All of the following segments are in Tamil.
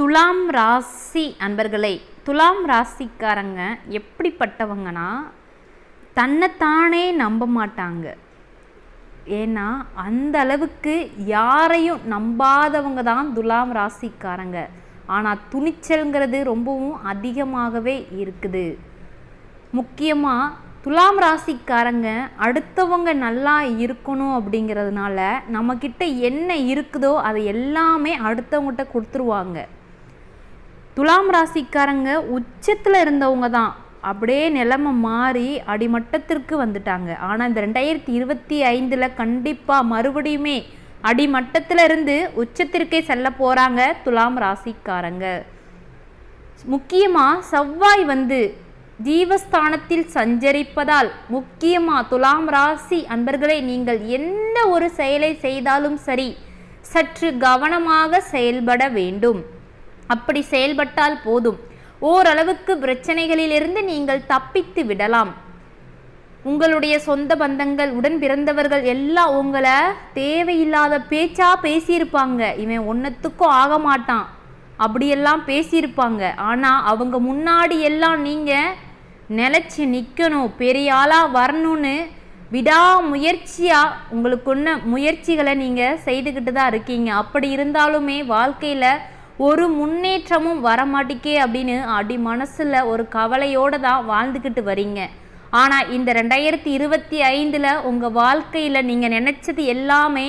துலாம் ராசி அன்பர்களே துலாம் ராசிக்காரங்க எப்படிப்பட்டவங்கன்னா தன்னைத்தானே நம்ப மாட்டாங்க. ஏன்னா அந்த அளவுக்கு யாரையும் நம்பாதவங்க தான் துலாம் ராசிக்காரங்க. ஆனால் துணிச்சல்ங்கிறது ரொம்பவும் அதிகமாகவே இருக்குது. முக்கியமாக துலாம் ராசிக்காரங்க அடுத்தவங்க நல்லா இருக்கணும் அப்படிங்கிறதுனால நம்மக்கிட்ட என்ன இருக்குதோ அதை எல்லாமே அடுத்தவங்ககிட்ட கொடுத்துருவாங்க. துலாம் ராசிக்காரங்க உச்சத்தில் இருந்தவங்க தான். அப்படியே நிலைமை மாறி அடிமட்டத்திற்கு வந்துட்டாங்க. ஆனால் இந்த ரெண்டாயிரத்தி இருபத்தி ஐந்தில் கண்டிப்பாக மறுபடியுமே அடிமட்டத்தில் இருந்து உச்சத்திற்கே செல்ல போகிறாங்க துலாம் ராசிக்காரங்க. முக்கியமாக செவ்வாய் வந்து ஜீவஸ்தானத்தில் சஞ்சரிப்பதால் முக்கியமாக துலாம் ராசி அன்பர்களே நீங்கள் எந்த ஒரு செயலை செய்தாலும் சரி சற்று கவனமாக செயல்பட வேண்டும். அப்படி செயல்பட்டால் போதும். ஓரளவுக்கு பிரச்சனைகளிலிருந்து நீங்கள் தப்பித்து விடலாம். உங்களுடைய சொந்த பந்தங்கள் உடன் பிறந்தவர்கள் எல்லாம் உங்களை தேவையில்லாத பேச்சா பேசியிருப்பாங்க. இவன் ஒன்றத்துக்கும் ஆக மாட்டான். அப்படியெல்லாம் பேசியிருப்பாங்க. ஆனால் அவங்க முன்னாடி எல்லாம் நீங்கள் நிலச்சி நிற்கணும் பெரிய ஆளாக வரணும்னு விடாமுயற்சியாக உங்களுக்குன்ன முயற்சிகளை நீங்கள் செய்துக்கிட்டு தான் இருக்கீங்க. அப்படி இருந்தாலுமே வாழ்க்கையில் ஒரு முன்னேற்றமும் வரமாட்டிக்கே அப்படின்னு அடி மனசில் ஒரு கவலையோடு தான் வாழ்ந்துக்கிட்டு வரீங்க. ஆனால் இந்த ரெண்டாயிரத்தி இருபத்தி ஐந்தில் உங்கள் வாழ்க்கையில் நீங்கள் நினச்சது எல்லாமே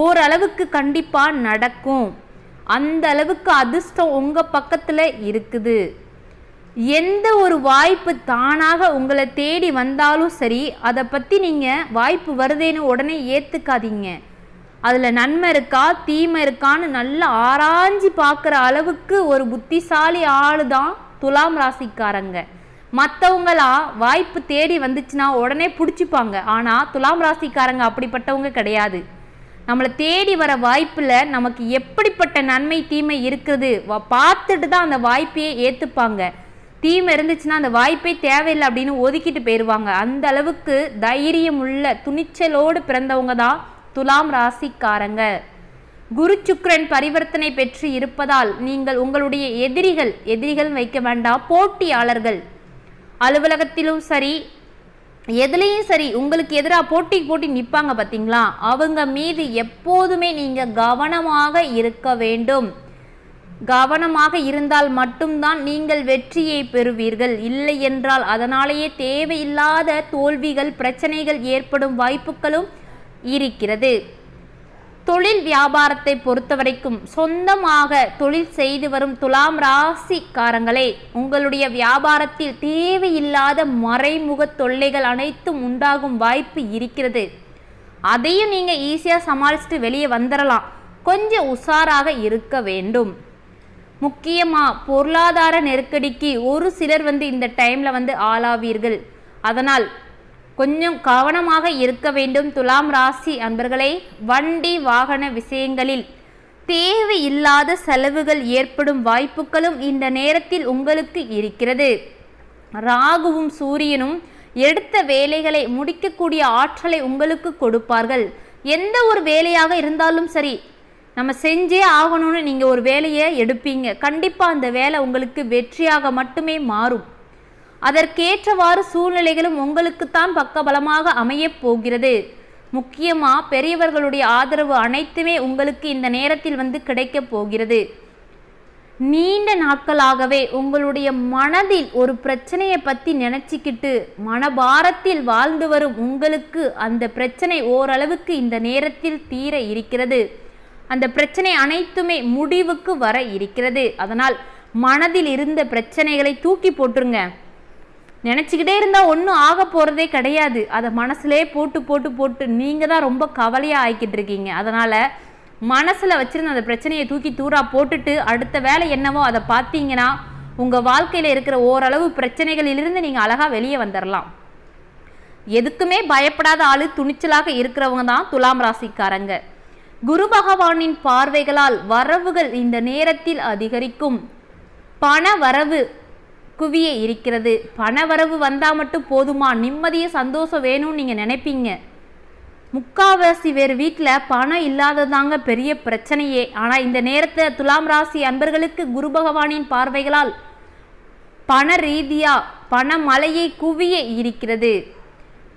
ஓரளவுக்கு கண்டிப்பாக நடக்கும். அந்த அளவுக்கு அதிர்ஷ்டம் உங்கள் பக்கத்தில் இருக்குது. எந்த ஒரு வாய்ப்பு தானாக உங்களை தேடி வந்தாலும் சரி அதை பற்றி நீங்கள் வாய்ப்பு வருதேன்னு உடனே ஏற்றுக்காதீங்க அதில் நன்மை இருக்கா தீமை இருக்கான்னு நல்லா ஆராய்ஞ்சு பார்க்குற அளவுக்கு ஒரு புத்திசாலி ஆள் தான் துலாம் ராசிக்காரங்க. மற்றவங்களா வாய்ப்பு தேடி வந்துச்சுன்னா உடனே பிடிச்சிப்பாங்க. ஆனால் துலாம் ராசிக்காரங்க அப்படிப்பட்டவங்க கிடையாது. நம்மளை தேடி வர வாய்ப்பில் நமக்கு எப்படிப்பட்ட நன்மை தீமை இருக்குது பார்த்துட்டு தான் அந்த வாய்ப்பையே ஏற்றுப்பாங்க தீமை இருந்துச்சுன்னா அந்த வாய்ப்பே தேவையில்லை அப்படின்னு ஒதுக்கிட்டு போயிடுவாங்க அந்த அளவுக்கு தைரியம் உள்ள துணிச்சலோடு பிறந்தவங்க தான் துலாம் ராசிக்காரங்க. குரு சுக்ரன் பரிவர்த்தனை பெற்று இருப்பதால் நீங்கள் உங்களுடைய எதிரிகள் எதிரிகள் வைக்க வேண்டாம் போட்டியாளர்கள். அலுவலகத்திலும் சரி எதுலேயும் சரி உங்களுக்கு எதிராக போட்டி போட்டி நிற்பாங்க பார்த்தீங்களா அவங்க மீது எப்போதுமே நீங்கள் கவனமாக இருக்க வேண்டும். கவனமாக இருந்தால் மட்டும்தான் நீங்கள் வெற்றியை பெறுவீர்கள். இல்லை என்றால் அதனாலேயே தேவையில்லாத தோல்விகள் பிரச்சனைகள் ஏற்படும் வாய்ப்புகளும் இருக்கிறது. தொழில் வியாபாரத்தை பொறுத்தவரைக்கும் சொந்தமாக தொழில் செய்து வரும் துலாம் ராசிக்காரங்களே உங்களுடைய வியாபாரத்தில் தேவையில்லாத மறைமுக தொல்லைகள் அனைத்தும் உண்டாகும் வாய்ப்பு இருக்கிறது. அதையும் நீங்கள் ஈஸியாக சமாளிச்சுட்டு வெளியே வந்துடலாம் கொஞ்சம் உஷாராக இருக்க வேண்டும். முக்கியமாக பொருளாதார நெருக்கடிக்கு ஒரு சிலர் வந்து இந்த டைமில் வந்து ஆளாவீர்கள். அதனால் கொஞ்சம் கவனமாக இருக்க வேண்டும் துலாம் ராசி அன்பர்களே. வண்டி வாகன விஷயங்களில் தேவையில்லாத செலவுகள் ஏற்படும் வாய்ப்புகளும் இந்த நேரத்தில் உங்களுக்கு இருக்கிறது. ராகுவும் சூரியனும் எடுத்த வேலைகளை முடிக்கக்கூடிய ஆற்றலை உங்களுக்கு கொடுப்பார்கள். எந்த ஒரு வேலையாக இருந்தாலும் சரி நம்ம செஞ்சே ஆகணும்னு நீங்கள் ஒரு வேலையை எடுப்பீங்க. கண்டிப்பாக அந்த வேலை உங்களுக்கு வெற்றியாக மட்டுமே மாறும். அதற்கேற்றவாறு சூழ்நிலைகளும் உங்களுக்குத்தான் பக்கபலமாக அமையப் போகிறது. முக்கியமாக பெரியவர்களுடைய ஆதரவு அனைத்துமே உங்களுக்கு இந்த நேரத்தில் வந்து கிடைக்கப் போகிறது. நீண்ட நாட்களாகவே உங்களுடைய மனதில் ஒரு பிரச்சனையை பற்றி நினச்சிக்கிட்டு மனபாரத்தில் வாழ்ந்து வரும் உங்களுக்கு அந்த பிரச்சனை ஓரளவுக்கு இந்த நேரத்தில் தீர இருக்கிறது. அந்த பிரச்சனை அனைத்துமே முடிவுக்கு வர இருக்கிறது. அதனால் மனதில் இருந்த பிரச்சனைகளை தூக்கி போட்டுருங்க. நினச்சிக்கிட்டே இருந்தால் ஒன்றும் ஆக போகிறதே கிடையாது. அதை மனசுலே போட்டு போட்டு போட்டு நீங்கள் தான் ரொம்ப கவலையாக ஆக்கிட்டு இருக்கீங்க. அதனால் மனசில் வச்சுருந்த அந்த பிரச்சனையை தூக்கி தூரா போட்டுட்டு அடுத்த வேலை என்னவோ அதை பார்த்தீங்கன்னா உங்கள் வாழ்க்கையில் இருக்கிற ஓரளவு பிரச்சனைகளிலிருந்து நீங்கள் அழகாக வெளியே வந்துடலாம் எதுக்குமே பயப்படாத ஆள் துணிச்சலாக இருக்கிறவங்க தான் துலாம் ராசிக்காரங்க. குரு பகவானின் பார்வைகளால் வரவுகள் இந்த நேரத்தில் அதிகரிக்கும். பண வரவு குவிய இருக்கிறது. பண வரவு வந்தால் மட்டும் போதுமா? நிம்மதியும் சந்தோஷம் வேணும்னு நீங்கள் நினைப்பீங்க. முக்காவாசி வேறு வீட்டில் பணம் இல்லாததாங்க பெரிய பிரச்சனையே. ஆனால் இந்த நேரத்தை துலாம் ராசி அன்பர்களுக்கு குரு பகவானின் பார்வைகளால் பண ரீதியாக பண மழையை குவிய இருக்கிறது.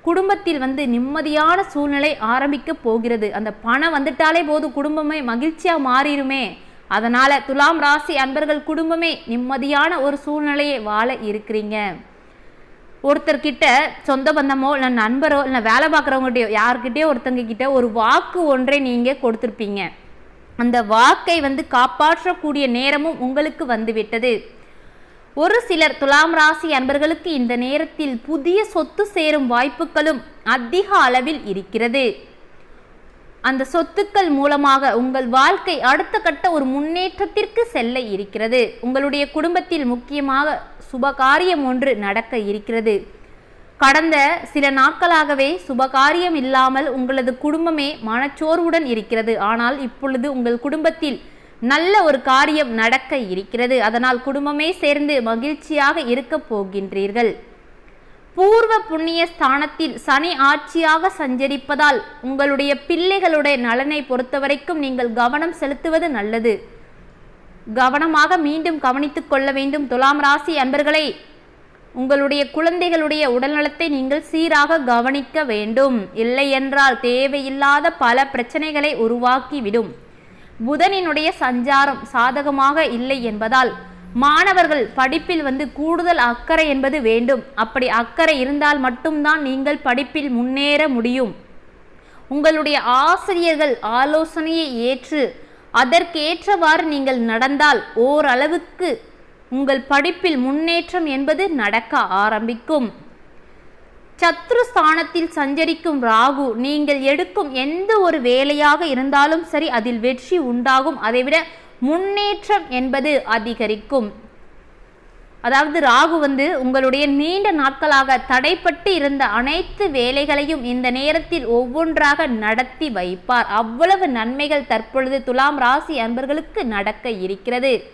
குடும்பத்தில் வந்து நிம்மதியான சூழ்நிலை ஆரம்பிக்க போகிறது. அந்த பணம் வந்துட்டாலே போதும். குடும்பமே மகிழ்ச்சியாக மாறிடுமே. அதனால துலாம் ராசி அன்பர்கள் குடும்பமே நிம்மதியான ஒரு சூழ்நிலையை வாழ இருக்கிறீங்க. ஒருத்தர்கிட்ட சொந்த பந்தமோ இல்லை நண்பரோ இல்லை வேலை பார்க்குறவங்ககிட்டயோ யார்கிட்டயோ ஒருத்தங்க கிட்ட ஒரு வாக்கு ஒன்றை நீங்கள் கொடுத்துருப்பீங்க. அந்த வாக்கை வந்து காப்பாற்றக்கூடிய நேரமும் உங்களுக்கு வந்துவிட்டது. ஒரு சிலர் துலாம் ராசி அன்பர்களுக்கு இந்த நேரத்தில் புதிய சொத்து சேரும் வாய்ப்புகளும் அதிக அளவில் இருக்கிறது. அந்த சொத்துக்கள் மூலமாக உங்கள் வாழ்க்கை அடுத்த கட்ட ஒரு முன்னேற்றத்திற்கு செல்ல இருக்கிறது. உங்களுடைய குடும்பத்தில் முக்கியமாக சுபகாரியம் ஒன்று நடக்க இருக்கிறது. கடந்த சில நாட்களாகவே சுபகாரியம் இல்லாமல் உங்களது குடும்பமே மனச்சோர்வுடன் இருக்கிறது. ஆனால் இப்பொழுது உங்கள் குடும்பத்தில் நல்ல ஒரு காரியம் நடக்க இருக்கிறது. அதனால் குடும்பமே சேர்ந்து மகிழ்ச்சியாக இருக்க போகின்றீர்கள். பூர்வ புண்ணிய ஸ்தானத்தில் சனி ஆட்சியாக சஞ்சரிப்பதால் உங்களுடைய பிள்ளைகளுடைய நலனை பொறுத்தவரைக்கும் நீங்கள் கவனம் செலுத்துவது நல்லது. கவனமாக மீண்டும் கவனித்துக் கொள்ள வேண்டும். துலாம் ராசி அன்பர்களே உங்களுடைய குழந்தைகளுடைய உடல்நலத்தை நீங்கள் சீராக கவனிக்க வேண்டும். இல்லை என்றால் தேவையில்லாத பல பிரச்சனைகளை உருவாக்கிவிடும். புதனினுடைய சஞ்சாரம் சாதகமாக இல்லை என்பதால் மாணவர்கள் படிப்பில் வந்து கூடுதல் அக்கறை என்பது வேண்டும். அப்படி அக்கறை இருந்தால் மட்டும்தான் நீங்கள் படிப்பில் முன்னேற முடியும். உங்களுடைய ஆசிரியர்கள் ஆலோசனையை ஏற்று அதற்கேற்றவாறு நீங்கள் நடந்தால் ஓரளவுக்கு உங்கள் படிப்பில் முன்னேற்றம் என்பது நடக்க ஆரம்பிக்கும். சத்ரு ஸ்தானத்தில் சஞ்சரிக்கும் ராகு நீங்கள் எடுக்கும் எந்த ஒரு வேலையாக இருந்தாலும் சரி அதில் வெற்றி உண்டாகும். அதைவிட முன்னேற்றம் என்பது அதிகரிக்கும். அதாவது ராகு வந்து உங்களுடைய நீண்ட நாட்களாக தடைப்பட்டு இருந்த அனைத்து வேலைகளையும் இந்த நேரத்தில் ஒவ்வொன்றாக நடத்தி வைப்பார். அவ்வளவு நன்மைகள் தற்பொழுது துலாம் ராசி அன்பர்களுக்கு நடக்க இருக்கிறது.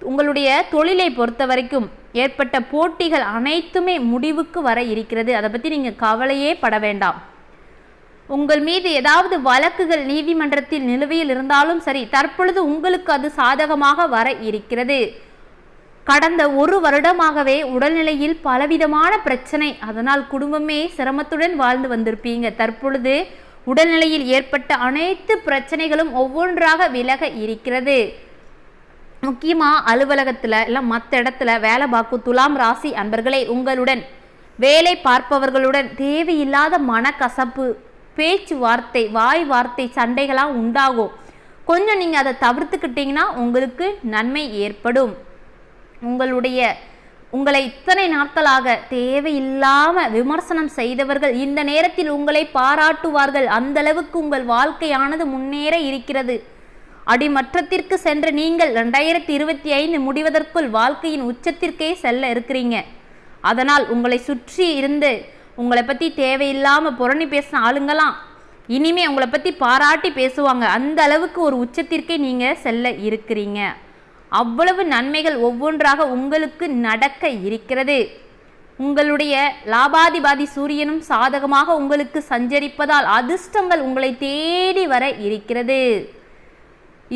உங்களுடைய தொழிலை பொறுத்த வரைக்கும் ஏற்பட்ட போட்டிகள் அனைத்துமே முடிவுக்கு வர இருக்கிறது. அதை பற்றி நீங்கள் கவலையே பட வேண்டாம். உங்கள் மீது ஏதாவது வழக்குகள் நீதிமன்றத்தில் நிலுவையில் இருந்தாலும் சரி தற்பொழுது உங்களுக்கு அது சாதகமாக வர இருக்கிறது. கடந்த ஒரு வருடமாகவே உடல்நிலையில் பலவிதமான பிரச்சனை. அதனால் குடும்பமே சிரமத்துடன் வாழ்ந்து வந்திருப்பீங்க. தற்பொழுது உடல்நிலையில் ஏற்பட்ட அனைத்து பிரச்சனைகளும் ஒவ்வொன்றாக விலக இருக்கிறது. முக்கியமாக அலுவலகத்தில் இல்லை மற்ற இடத்துல வேலை பார்க்கும் துலாம் ராசி அன்பர்களே உங்களுடன் வேலை பார்ப்பவர்களுடன் தேவையில்லாத மனக்கசப்பு பேச்சு வார்த்தை வாய் வார்த்தை சண்டைகளாக உண்டாகும். கொஞ்சம் நீங்கள் அதை தவிர்த்துக்கிட்டிங்கன்னா உங்களுக்கு நன்மை ஏற்படும். உங்களுடைய உங்களை இத்தனை நாட்களாக தேவையில்லாமல் விமர்சனம் செய்தவர்கள் இந்த நேரத்தில் உங்களை பாராட்டுவார்கள். அந்த அளவுக்கு உங்கள் வாழ்க்கையானது முன்னேற இருக்கிறது. அடிமற்றத்திற்கு சென்ற நீங்கள் ரெண்டாயிரத்தி இருபத்தி ஐந்து முடிவதற்குள் வாழ்க்கையின் உச்சத்திற்கே செல்ல இருக்கிறீங்க. அதனால் உங்களை சுற்றி இருந்து உங்களை பற்றி தேவையில்லாமல் புரணி பேசின ஆளுங்களாம். இனிமே உங்களை பற்றி பாராட்டி பேசுவாங்க. அந்த அளவுக்கு ஒரு உச்சத்திற்கே நீங்கள் செல்ல இருக்கிறீங்க. அவ்வளவு நன்மைகள் ஒவ்வொன்றாக உங்களுக்கு நடக்க இருக்கிறது. உங்களுடைய லாபாதிபாதி சூரியனும் சாதகமாக உங்களுக்கு சஞ்சரிப்பதால் அதிர்ஷ்டங்கள் உங்களை தேடி வர இருக்கிறது.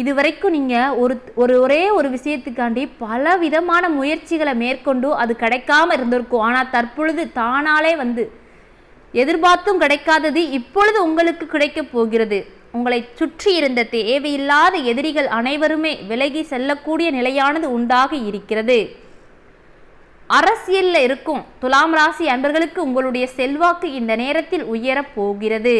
இதுவரைக்கும் நீங்கள் ஒரு ஒரு ஒரே ஒரு விஷயத்துக்காண்டி பல விதமான முயற்சிகளை மேற்கொண்டு அது கிடைக்காம இருந்திருக்கும். ஆனால் தற்பொழுது தானாலே வந்து எதிர்பார்த்தும் கிடைக்காதது இப்பொழுது உங்களுக்கு கிடைக்கப் போகிறது. உங்களை சுற்றி இருந்த தேவையில்லாத எதிரிகள் அனைவருமே விலகி செல்லக்கூடிய நிலையானது உண்டாக இருக்கிறது. அரசியலில் இருக்கும் துலாம் ராசி அன்பர்களுக்கு உங்களுடைய செல்வாக்கு இந்த நேரத்தில் உயரப் போகிறது.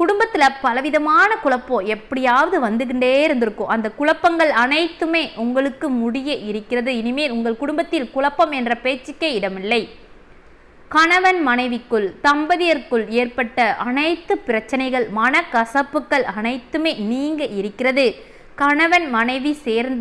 குடும்பத்தில் பலவிதமான குழப்பம் எப்படியாவது வந்துகிட்டே இருந்திருக்கும். அந்த குழப்பங்கள் அனைத்துமே உங்களுக்கு முடிய இருக்கிறது. இனிமேல் உங்கள் குடும்பத்தில் குழப்பம் என்ற பேச்சுக்கே இடமில்லை. கணவன் மனைவிக்குள் தம்பதியருக்குள் ஏற்பட்ட அனைத்து பிரச்சனைகள் மனக்கசப்புகள் அனைத்துமே நீங்க இருக்கிறது. கணவன் மனைவி சேர்ந்து